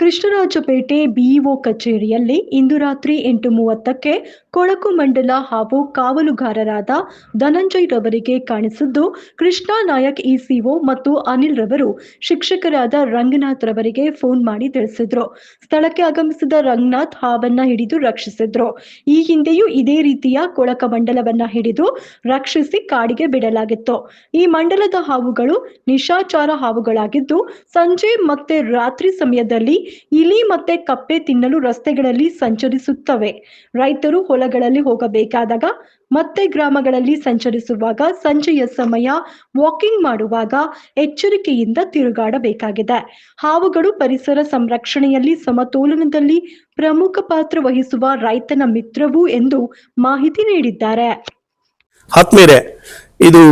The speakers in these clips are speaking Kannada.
ಕೃಷ್ಣರಾಜಪೇಟೆ ಬಿಇಒ ಕಚೇರಿಯಲ್ಲಿ ಇಂದು ರಾತ್ರಿ ಎಂಟು ಮೂವತ್ತಕ್ಕೆ ಕೊಳಕು ಮಂಡಲ ಹಾಗೂ ಕಾವಲುಗಾರರಾದ ಧನಂಜಯ್ ರವರಿಗೆ ಕಾಣಿಸಿದ್ದು, ಕೃಷ್ಣಾ ನಾಯಕ್ ಇಸಿಒ ಮತ್ತು ಅನಿಲ್ ರವರು ಶಿಕ್ಷಕರಾದ ರಂಗನಾಥ್ ರವರಿಗೆ ಫೋನ್ ಮಾಡಿ ತಿಳಿಸಿದ್ರು. ಸ್ಥಳಕ್ಕೆ ಆಗಮಿಸಿದ ರಂಗನಾಥ್ ಹಾವನ್ನ ಹಿಡಿದು ರಕ್ಷಿಸಿದ್ರು. ಈ ಹಿಂದೆಯೂ ಇದೇ ರೀತಿಯ ಕೊಳಕ ಮಂಡಲವನ್ನ ಹಿಡಿದು ರಕ್ಷಿಸಿ ಕಾಡಿಗೆ ಬಿಡಲಾಗಿತ್ತು. ಈ ಮಂಡಲದ ಹಾವುಗಳು ನಿಶಾಚಾರ ಹಾವುಗಳಾಗಿದ್ದು, ಸಂಜೆ ಮತ್ತೆ ರಾತ್ರಿ ಸಮಯದಲ್ಲಿ ಇಲಿ ಮತ್ತೆ ಕಪ್ಪೆ ತಿನ್ನಲು ರಸ್ತೆಗಳಲ್ಲಿ ಸಂಚರಿಸುತ್ತವೆ. ರೈತರು ಹೊಲಗಳಲ್ಲಿ ಹೋಗಬೇಕಾದಾಗ ಮತ್ತೆ ಗ್ರಾಮಗಳಲ್ಲಿ ಸಂಚರಿಸುವಾಗ ಸಂಜೆಯ ಸಮಯ ವಾಕಿಂಗ್ ಮಾಡುವಾಗ ಎಚ್ಚರಿಕೆಯಿಂದ ತಿರುಗಾಡಬೇಕಾಗಿದೆ. ಹಾವುಗಳು ಪರಿಸರ ಸಂರಕ್ಷಣೆಯಲ್ಲಿ ಸಮತೋಲನದಲ್ಲಿ ಪ್ರಮುಖ ಪಾತ್ರ ವಹಿಸುವ ರೈತನ ಮಿತ್ರವು ಎಂದು ಮಾಹಿತಿ ನೀಡಿದ್ದಾರೆ. ಆತ್ಮೀಯರೇ, ಇದು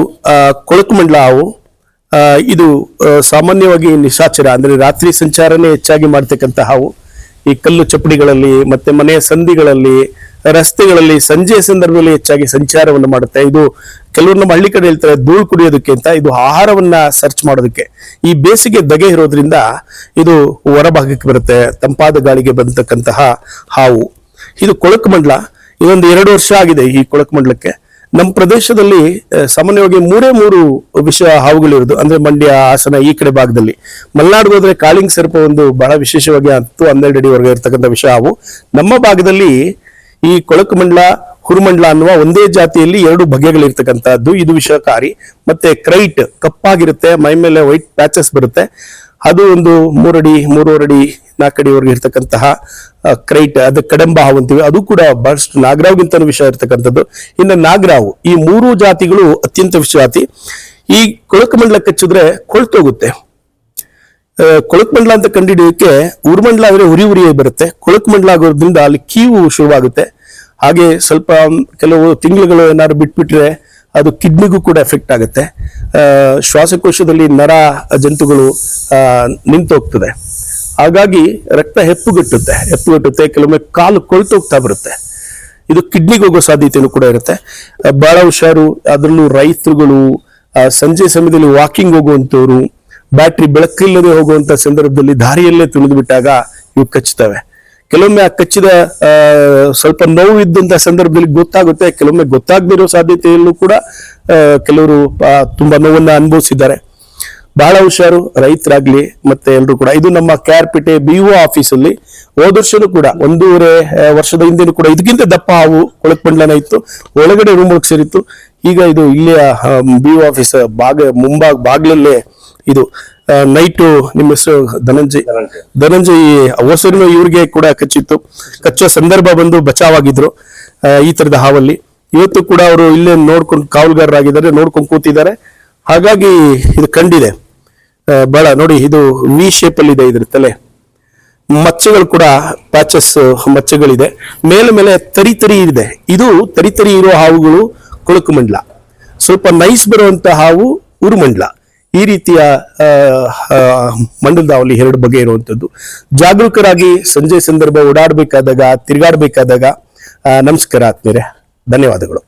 ಕೊಳಕು ಮಂಡಲ ಹಾವು ಇದು ಸಾಮಾನ್ಯವಾಗಿ ನಿಶಾಚರ, ಅಂದ್ರೆ ರಾತ್ರಿ ಸಂಚಾರನೇ ಹೆಚ್ಚಾಗಿ ಮಾಡ್ತಕ್ಕಂಥ ಹಾವು. ಈ ಕಲ್ಲು ಚಪ್ಪಡಿಗಳಲ್ಲಿ ಮತ್ತೆ ಮನೆಯ ಸಂಧಿಗಳಲ್ಲಿ ರಸ್ತೆಗಳಲ್ಲಿ ಸಂಜೆಯ ಸಂದರ್ಭದಲ್ಲಿ ಹೆಚ್ಚಾಗಿ ಸಂಚಾರವನ್ನು ಮಾಡುತ್ತೆ. ಇದು ಕೆಲವರು ನಮ್ಮ ಹಳ್ಳಿ ಕಡೆ ಹೇಳ್ತಾರೆ ಧೂಳು ಕುಡಿಯೋದಕ್ಕೆ ಅಂತ. ಇದು ಆಹಾರವನ್ನ ಸರ್ಚ್ ಮಾಡೋದಕ್ಕೆ. ಈ ಬೇಸಿಗೆ ದಗೆ ಇರೋದ್ರಿಂದ ಇದು ಹೊರಭಾಗಕ್ಕೆ ಬರುತ್ತೆ. ತಂಪಾದ ಗಾಳಿಗೆ ಬಂದತಕ್ಕಂತಹ ಹಾವು. ಇದು ಕೊಳಕು ಮಂಡಲ. ಇದೊಂದು ಎರಡು ವರ್ಷ ಆಗಿದೆ ಈ ಕೊಳಕು ಮಂಡಲಕ್ಕೆ. ನಮ್ಮ ಪ್ರದೇಶದಲ್ಲಿ ಸಾಮಾನ್ಯವಾಗಿ ಮೂರೇ ಮೂರು ವಿಷ ಹಾವುಗಳಿರೋದು ಅಂದ್ರೆ ಮಂಡ್ಯ, ಹಾಸನ ಈ ಕಡೆ ಭಾಗದಲ್ಲಿ. ಮಲೆನಾಡಿಗೆ ಹೋದ್ರೆ ಕಾಳಿಂಗ್ ಸರ್ಪ ಒಂದು ಬಹಳ ವಿಶೇಷವಾಗಿ ಹತ್ತು ಹನ್ನೆರಡು ಅಡಿವರೆಗೆ ಇರತಕ್ಕಂಥ ವಿಷ ಹಾವು. ನಮ್ಮ ಭಾಗದಲ್ಲಿ ಈ ಕೊಳಕು ಮಂಡಲ ಹುರುಮಂಡಲ ಅನ್ನುವ ಒಂದೇ ಜಾತಿಯಲ್ಲಿ ಎರಡು ಬಗೆಗಳಿರ್ತಕ್ಕಂಥದ್ದು. ಇದು ವಿಷಕಾರಿ ಮತ್ತೆ ಕ್ರೈಟ್ ಕಪ್ಪಾಗಿರುತ್ತೆ, ಮೈ ಮೇಲೆ ವೈಟ್ ಪ್ಯಾಚಸ್ ಬರುತ್ತೆ. ಅದು ಒಂದು ಮೂರಡಿ ಮೂರುವರೆ ಅಡಿ ನಾಲ್ಕಡಿವರೆಗೆ ಇರ್ತಕ್ಕಂತಹ ಕ್ರೈಟ್, ಅದು ಕಡಂಬ ಹಾವು ಅಂತೀವಿ. ಅದು ಕೂಡ ಬಹಳಷ್ಟು ನಾಗರಾವ್ಗಿಂತ ವಿಷ ಇರ್ತಕ್ಕಂಥದ್ದು. ಇನ್ನು ನಾಗರಾವು, ಈ ಮೂರು ಜಾತಿಗಳು ಅತ್ಯಂತ ವಿಷ ಜಾತಿ ಈ ಕೊಳಕು ಮಂಡಲ ಕಚ್ಚಿದ್ರೆ ಕೊಳ್ತೋಗುತ್ತೆ. ಕೊಳಕು ಮಂಡಲ ಅಂತ ಕಂಡುಹಿಡಿಯೋಕೆ ಉರುಮಂಡಲ ಅಂದ್ರೆ ಉರಿ ಉರಿ ಬರುತ್ತೆ. ಕೊಳಕ್ ಮಂಡಲ ಆಗೋದ್ರಿಂದ ಅಲ್ಲಿ ಕೀವು ಶುರುವಾಗುತ್ತೆ. ಹಾಗೆ ಸ್ವಲ್ಪ ಕೆಲವು ತಿಂಗಳುಗಳು ಏನಾದ್ರು ಬಿಟ್ಬಿಟ್ರೆ ಅದು ಕಿಡ್ನಿಗೂ ಕೂಡ ಎಫೆಕ್ಟ್ ಆಗುತ್ತೆ. ಶ್ವಾಸಕೋಶದಲ್ಲಿ ನರ ಜಂತುಗಳು ನಿಂತು ಹೋಗ್ತದೆ. ಹಾಗಾಗಿ ರಕ್ತ ಹೆಪ್ಪುಗಟ್ಟುತ್ತೆ ಹೆಪ್ಪುಗಟ್ಟುತ್ತೆ, ಕೆಲವೊಮ್ಮೆ ಕಾಲು ಕೊಳ್ತೋಗ್ತಾ ಬರುತ್ತೆ. ಇದು ಕಿಡ್ನಿಗೆ ಹೋಗೋ ಸಾಧ್ಯತೆಯೂ ಕೂಡ ಇರುತ್ತೆ. ಬಹಳ ಹುಷಾರು, ಅದರಲ್ಲೂ ರೈತರುಗಳು ಸಂಜೆ ಸಮಯದಲ್ಲಿ ವಾಕಿಂಗ್ ಹೋಗುವಂತವ್ರು ಬ್ಯಾಟ್ರಿ ಬೆಳಕಿಲ್ಲದೆ ಹೋಗುವಂತ ಸಂದರ್ಭದಲ್ಲಿ ದಾರಿಯಲ್ಲೇ ತುಳಿದು ಬಿಟ್ಟಾಗ ಇವು ಕಚ್ಚುತ್ತವೆ. ಕೆಲವೊಮ್ಮೆ ಆ ಕಚ್ಚಿದ ಸ್ವಲ್ಪ ನೋವು ಇದ್ದಂತ ಸಂದರ್ಭದಲ್ಲಿ ಗೊತ್ತಾಗುತ್ತೆ, ಕೆಲವೊಮ್ಮೆ ಗೊತ್ತಾಗದಿರೋ ಸಾಧ್ಯತೆಯಲ್ಲೂ ಕೂಡ ಕೆಲವರು ತುಂಬಾ ನೋವನ್ನ ಅನುಭವಿಸಿದ್ದಾರೆ. ಬಹಳ ಹುಷಾರು, ರೈತರಾಗ್ಲಿ ಮತ್ತೆ ಎಲ್ರು ಕೂಡ. ಇದು ನಮ್ಮ ಕೆಆರ್ಪೇಟೆ ಒ ಆಫೀಸಲ್ಲಿ. ಹೋದ ವರ್ಷನೂ ಕೂಡ, ಒಂದೂವರೆ ವರ್ಷದ ಹಿಂದೆನೂ ಕೂಡ, ಇದಕ್ಕಿಂತ ದಪ್ಪ ಹಾವು ಕೊಳಕ್ ಇತ್ತು. ಒಳಗಡೆ ರೂಮ್ ಸೇರಿತ್ತು. ಈಗ ಇದು ಇಲ್ಲಿಯ ಬಿ ಆಫೀಸ್ ಬಾಗ ಮುಂಭಾಗ ಬಾಗ್ಲಲ್ಲಿ ಇದು ನೈಟು ನಿಮ್ಮ ಹೆಸರು ಧನಂಜಯ್. ಧನಂಜಯ್. ಹೊಸರಿನ ಇವ್ರಿಗೆ ಕೂಡ ಕಚ್ಚಿತ್ತು. ಕಚ್ಚೋ ಸಂದರ್ಭ ಬಂದು ಬಚಾವಾಗಿದ್ರು ಈ ತರದ ಹಾವಲ್ಲಿ. ಇವತ್ತು ಕೂಡ ಅವರು ಇಲ್ಲೇ ನೋಡ್ಕೊಂಡು ಕಾವಲುಗಾರರಾಗಿದ್ದಾರೆ ನೋಡ್ಕೊಂಡು ಕೂತಿದ್ದಾರೆ. ಹಾಗಾಗಿ ಇದು ಕಂಡಿದೆ. ಬಹಳ ನೋಡಿ ಇದು ವಿ ಶೇಪ್ ಅಲ್ಲಿ ಇದೆ ಇದ್ರ ತಲೆ. ಮಚ್ಚೆಗಳು ಕೂಡ ಪ್ಯಾಚಸ್ ಮಚ್ಚೆಗಳಿದೆ. ಮೇಲೆ ಮೇಲೆ ತರಿ ತರಿ ಇದೆ. ಇದು ತರಿ ತರಿ ಇರೋ ಹಾವುಗಳು ಕೊಳಕು ಮಂಡಲ. ಸ್ವಲ್ಪ ನೈಸ್ ಬರುವಂತ ಹಾವು ಉರುಮಂಡಲ ಈ ರೀತಿಯ ಮಂಡಲದ ಹಾವಲ್ಲಿ ಎರಡು ಬಗೆ ಇರುವಂತದ್ದು. ಜಾಗರೂಕರಾಗಿ ಸಂಜೆ ಸಂದರ್ಭ ಓಡಾಡಬೇಕಾದಾಗ, ತಿರುಗಾಡಬೇಕಾದಾಗ ನಮಸ್ಕಾರ ಆತ್ಮೀರೆ ಧನ್ಯವಾದಗಳು.